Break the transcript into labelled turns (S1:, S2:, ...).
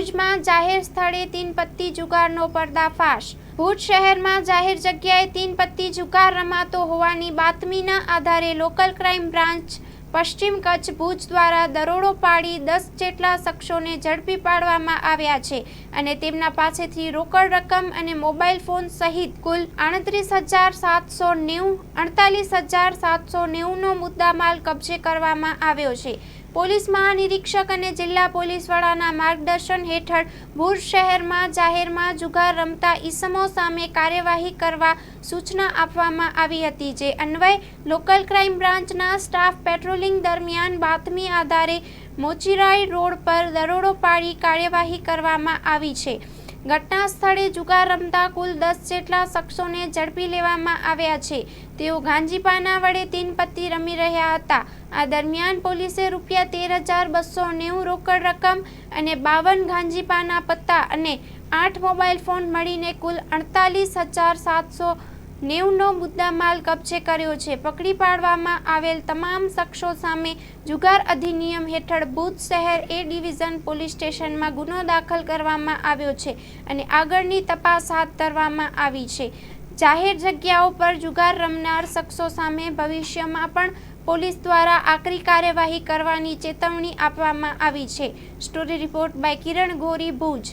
S1: ભુજમાં જાહેર સ્થળે તીન પત્તી જુગારનો પર્દાફાશ. ભુજ શહેરમાં જાહેર જગ્યાએ તીન પત્તી જુગાર રમાતો હોવાની બાતમીના આધારે લોકલ ક્રાઇમ બ્રાન્ચ પશ્ચિમ કચ્છ ભુજ દ્વારા દરોડો પાડી દસ જેટલા શખ્સોને ઝડપી પાડવામાં આવ્યા છે અને તેમના પાસેથી રોકડ રકમ અને મોબાઈલ ફોન સહિત કુલ આડત્રીસ હજાર સાતસો નેવું, અડતાલીસ હજાર સાતસો નેવુંનો મુદ્દામાલ કબજે કરવામાં આવ્યો છે. પોલીસ મહાનિરીક્ષક અને જિલ્લા પોલીસ વડાના માર્ગદર્શન હેઠળ ભુજ શહેરમાં જાહેરમાં જુગાર રમતા ઈસમો સામે કાર્યવાહી કરવા સૂચના આપવામાં આવી હતી, જે અન્વયે લોકલ ક્રાઇમ બ્રાન્ચના સ્ટાફ પેટ્રોલિંગ દરમિયાન બાતમી આધારે મોચીરાઈ રોડ પર દરોડો પાડી કાર્યવાહી કરવામાં આવી છે. ઘટના સ્થળે જુગાર રમતા કુલ દસ જેટલા શખ્સોને ઝડપી લેવામાં આવ્યા છે. તેઓ ગાંજીપાના વડે તીન પત્તી રમી રહ્યા હતા. આ દરમિયાન પોલીસે રૂપિયા તેર હજાર બસો નેવું રોકડ રકમ અને બાવન ગાંજીપાના પત્તા અને આઠ મોબાઈલ ફોન મળીને કુલ અડતાલીસ હજાર સાતસો નેવુંનો મુદ્દામાલ કબજે કર્યો છે. પકડી પાડવામાં આવેલ તમામ શખ્સો સામે જુગાર અધિનિયમ હેઠળ ભુજ શહેર એ ડિવિઝન પોલીસ સ્ટેશનમાં ગુનો દાખલ કરવામાં આવ્યો છે અને આગળની તપાસ હાથ ધરવામાં આવી છે. જાહેર જગ્યાઓ પર જુગાર રમનાર શખ્સો સામે ભવિષ્યમાં પણ પોલીસ દ્વારા આકરી કાર્યવાહી કરવાની ચેતવણી આપવામાં આવી છે. Story report by Kiran Gori, Bhuj.